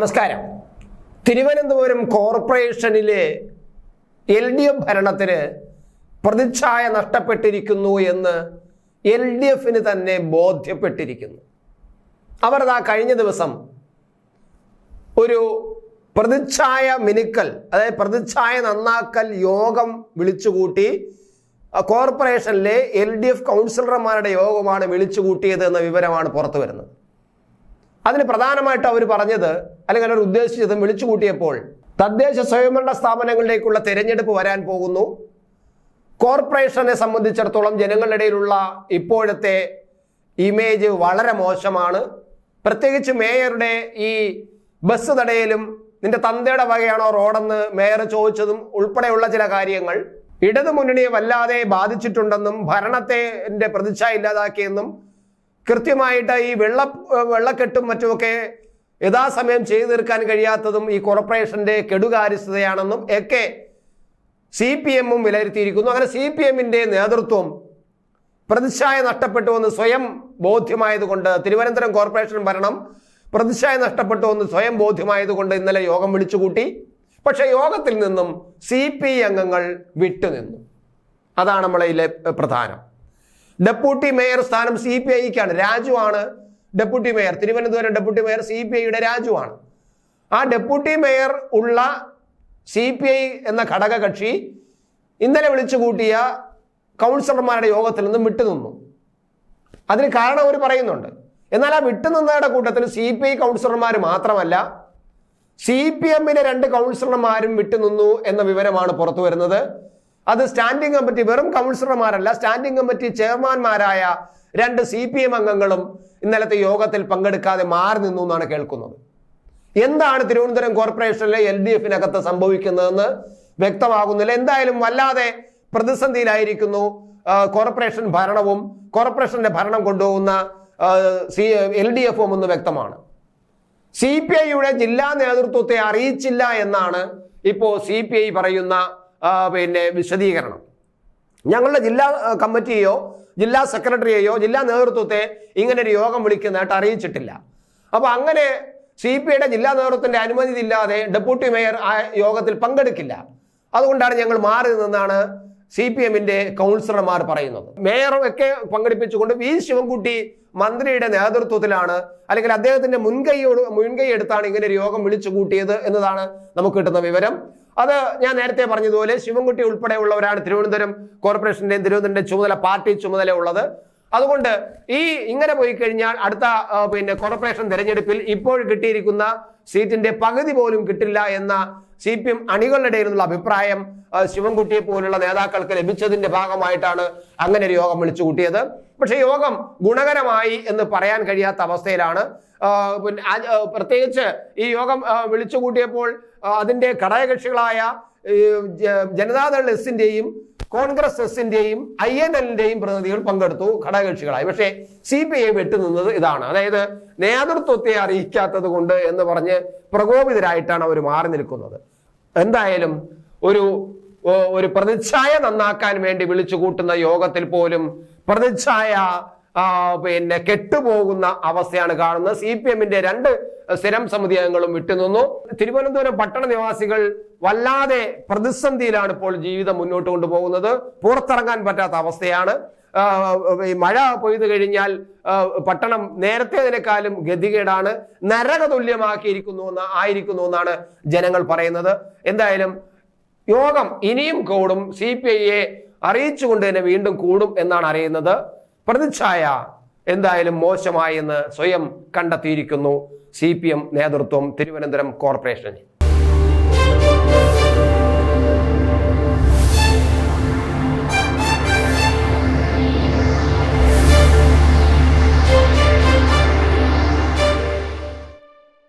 നമസ്കാരം. തിരുവനന്തപുരം കോർപ്പറേഷനിലെ L D F ഭരണത്തിന് പ്രതിച്ഛായ നഷ്ടപ്പെട്ടിരിക്കുന്നു എന്ന് എൽ ഡി എഫിന് തന്നെ ബോധ്യപ്പെട്ടിരിക്കുന്നു. അവർ ആ കഴിഞ്ഞ ദിവസം ഒരു പ്രതിച്ഛായ മിനുക്കൽ അതായത് പ്രതിച്ഛായ നന്നാക്കൽ യോഗം വിളിച്ചുകൂട്ടി കോർപ്പറേഷനിലെ എൽ ഡി എഫ് കൗൺസിലർമാരുടെ യോഗമാണ് വിളിച്ചുകൂട്ടിയത് എന്ന വിവരമാണ് പുറത്തു വരുന്നത് അതിന് പ്രധാനമായിട്ട് അവർ പറഞ്ഞത് അല്ലെങ്കിൽ അവർ ഉദ്ദേശിച്ചതും വിളിച്ചു കൂട്ടിയപ്പോൾ തദ്ദേശ സ്വയംഭരണ സ്ഥാപനങ്ങളിലേക്കുള്ള തെരഞ്ഞെടുപ്പ് വരാൻ പോകുന്നു. കോർപ്പറേഷനെ സംബന്ധിച്ചിടത്തോളം ജനങ്ങളുടെ ഇടയിലുള്ള ഇപ്പോഴത്തെ ഇമേജ് വളരെ മോശമാണ്. പ്രത്യേകിച്ച് മേയറുടെ ഈ ബസ് തടയലും നിന്റെ തന്തയുടെ വകയാണോ റോഡെന്ന് മേയർ ചോദിച്ചതും ഉൾപ്പെടെയുള്ള ചില കാര്യങ്ങൾ ഇടതു മുന്നണിയെ വല്ലാതെ ബാധിച്ചിട്ടുണ്ടെന്നും ഭരണത്തെ പ്രതിച്ഛ ഇല്ലാതാക്കിയെന്നും കൃത്യമായിട്ട് ഈ വെള്ള വെള്ളക്കെട്ടും മറ്റുമൊക്കെ യഥാസമയം ചെയ്തു തീർക്കാൻ കഴിയാത്തതും ഈ കോർപ്പറേഷന്റെ കെടുകാര്യസ്ഥതയാണെന്നും ഒക്കെ സി പി എമ്മും വിലയിരുത്തിയിരിക്കുന്നു. അങ്ങനെ സി പി എമ്മിന്റെ നേതൃത്വം പ്രതിച്ഛായ നഷ്ടപ്പെട്ടുവെന്ന് സ്വയം ബോധ്യമായതുകൊണ്ട് തിരുവനന്തപുരം കോർപ്പറേഷൻ ഭരണം പ്രതിച്ഛായ നഷ്ടപ്പെട്ടുവെന്ന് സ്വയം ബോധ്യമായതുകൊണ്ട് ഇന്നലെ യോഗം വിളിച്ചുകൂട്ടി. പക്ഷേ യോഗത്തിൽ നിന്നും സി പി അംഗങ്ങൾ വിട്ടുനിന്നു. അതാണ് നമ്മളതിലെ പ്രധാനം. ഡെപ്യൂട്ടി മേയർ സ്ഥാനം സി പി ഐക്കാണ്. രാജുവാണ് deputy mayor. Thiruvananthapuram deputy mayor C P ഐയുടെ രാജുവാണ്. ആ ഡെപ്യൂട്ടി മേയർ ഉള്ള സി പി ഐ എന്ന ഘടകകക്ഷി ഇന്നലെ വിളിച്ചു കൂട്ടിയ കൗൺസിലർമാരുടെ യോഗത്തിൽ നിന്നും വിട്ടുനിന്നു. അതിന് കാരണം അവർ പറയുന്നുണ്ട്. എന്നാൽ ആ വിട്ടുനിന്നവരുടെ കൂട്ടത്തിൽ സി പി ഐ കൗൺസിലർമാർ മാത്രമല്ല സി പി എമ്മിലെ രണ്ട് കൗൺസിലർമാരും വിട്ടുനിന്നു എന്ന വിവരമാണ് പുറത്തു വരുന്നത് അത് സ്റ്റാൻഡിംഗ് കമ്മിറ്റി വെറും കൗൺസിലർമാരല്ല സ്റ്റാൻഡിംഗ് കമ്മിറ്റി ചെയർമാൻമാരായ രണ്ട് സി പി എം അംഗങ്ങളും ഇന്നലത്തെ യോഗത്തിൽ പങ്കെടുക്കാതെ മാറി നിന്നു എന്നാണ് കേൾക്കുന്നത്. എന്താണ് തിരുവനന്തപുരം കോർപ്പറേഷനിലെ എൽ ഡി എഫിനകത്ത് സംഭവിക്കുന്നതെന്ന് വ്യക്തമാകുന്നില്ല. എന്തായാലും വല്ലാതെ പ്രതിസന്ധിയിലായിരിക്കുന്നു. കോർപ്പറേഷൻ ഭരണവും കോർപ്പറേഷന്റെ ഭരണം കൊണ്ടുപോകുന്ന സി എൽ ഡി എഫും എന്ന് വ്യക്തമാണ്. സി പി ഐയുടെ ജില്ലാ നേതൃത്വത്തെ അറിയിച്ചില്ല എന്നാണ് ഇപ്പോൾ സി പി ഐ പറയുന്ന പിന്നെ വിശദീകരണം. ഞങ്ങളുടെ ജില്ലാ കമ്മിറ്റിയെയോ ജില്ലാ സെക്രട്ടറിയെയോ ജില്ലാ നേതൃത്വത്തെ ഇങ്ങനെ ഒരു യോഗം വിളിക്കുന്നതായിട്ട് അറിയിച്ചിട്ടില്ല. അപ്പോൾ അങ്ങനെ സി പി ഐയുടെ ജില്ലാ നേതൃത്വത്തിന്റെ അനുമതി ഇല്ലാതെ ഡെപ്യൂട്ടി മേയർ ആ യോഗത്തിൽ പങ്കെടുക്കില്ല. അതുകൊണ്ടാണ് ഞങ്ങൾ മാറി നിന്നാണ് സി പി എമ്മിന്റെ കൗൺസിലർമാർ പറയുന്നത്. മേയറും ഒക്കെ പങ്കെടുപ്പിച്ചുകൊണ്ട് വി ശിവൻകുട്ടി മന്ത്രിയുടെ നേതൃത്വത്തിലാണ് അല്ലെങ്കിൽ അദ്ദേഹത്തിന്റെ മുൻകൈയോട് മുൻകൈ എടുത്താണ് ഇങ്ങനെ ഒരു യോഗം വിളിച്ചു കൂട്ടിയത് എന്നതാണ് നമുക്ക് കിട്ടുന്ന വിവരം. അത് ഞാൻ നേരത്തെ പറഞ്ഞതുപോലെ ശിവൻകുട്ടി ഉൾപ്പെടെയുള്ളവരാണ് തിരുവനന്തപുരം കോർപ്പറേഷന്റെയും തിരുവനന്തപുരം ചുമതല പാർട്ടി ചുമതല ഉള്ളത്. അതുകൊണ്ട് ഈ ഇങ്ങനെ പോയി കഴിഞ്ഞാൽ അടുത്ത പിന്നെ കോർപ്പറേഷൻ തെരഞ്ഞെടുപ്പിൽ ഇപ്പോൾ കിട്ടിയിരിക്കുന്ന സീറ്റിന്റെ പകുതി പോലും കിട്ടില്ല എന്ന സി പി എം അണികളുടെ അഭിപ്രായം ശിവൻകുട്ടിയെ പോലുള്ള നേതാക്കൾക്ക് ലഭിച്ചതിന്റെ ഭാഗമായിട്ടാണ് അങ്ങനെ ഒരു യോഗം വിളിച്ചു കൂട്ടിയത്. പക്ഷേ യോഗം ഗുണകരമായി എന്ന് പറയാൻ കഴിയാത്ത അവസ്ഥയിലാണ്. പിന്നെ പ്രത്യേകിച്ച് ഈ യോഗം വിളിച്ചു കൂട്ടിയപ്പോൾ അതിന്റെ ഘടകകക്ഷികളായ ജനതാദൾ എസിന്റെയും കോൺഗ്രസ് എസിന്റെയും ഐ എൻ എല്ലിന്റെയും പ്രതിനിധികൾ പങ്കെടുത്തു ഘടകകക്ഷികളായി. പക്ഷേ സി പി ഐ വെട്ടുനിന്നത് ഇതാണ്. അതായത് നേതൃത്വത്തെ അറിയിക്കാത്തത് കൊണ്ട് എന്ന് പറഞ്ഞ് പ്രകോപിതരായിട്ടാണ് അവർ മാറി നിൽക്കുന്നത്. എന്തായാലും ഒരു ഒരു പ്രതിച്ഛായ നന്നാക്കാൻ വേണ്ടി വിളിച്ചു കൂട്ടുന്ന യോഗത്തിൽ പോലും പ്രതിച്ഛായ പിന്നെ കെട്ടുപോകുന്ന അവസ്ഥയാണ് കാണുന്നത്. സി പി എമ്മിന്റെ രണ്ട് സ്ഥിരം സമിതി അംഗങ്ങളും വിട്ടുനിന്നു തിരുവനന്തപുരം പട്ടണ നിവാസികൾ വല്ലാതെ പ്രതിസന്ധിയിലാണ് ഇപ്പോൾ ജീവിതം മുന്നോട്ട് കൊണ്ടുപോകുന്നത്. പുറത്തിറങ്ങാൻ പറ്റാത്ത അവസ്ഥയാണ്. ഈ മഴ പെയ്തു കഴിഞ്ഞാൽ പട്ടണം നേരത്തേതിനേക്കാളും ഗതികേടാണ്. നരക തുല്യമാക്കിയിരിക്കുന്നു എന്ന് ആയിരിക്കുന്നു എന്നാണ് ജനങ്ങൾ പറയുന്നത്. എന്തായാലും യോഗം ഇനിയും കൂടും. സി പി ഐയെ അറിയിച്ചുകൊണ്ട് തന്നെ വീണ്ടും കൂടും എന്നാണ് അറിയുന്നത്. പ്രതിച്ഛായ എന്തായാലും മോശമായി എന്ന് സ്വയം കണ്ടെത്തിയിരിക്കുന്നു. സി നേതൃത്വം തിരുവനന്തപുരം കോർപ്പറേഷനിൽ.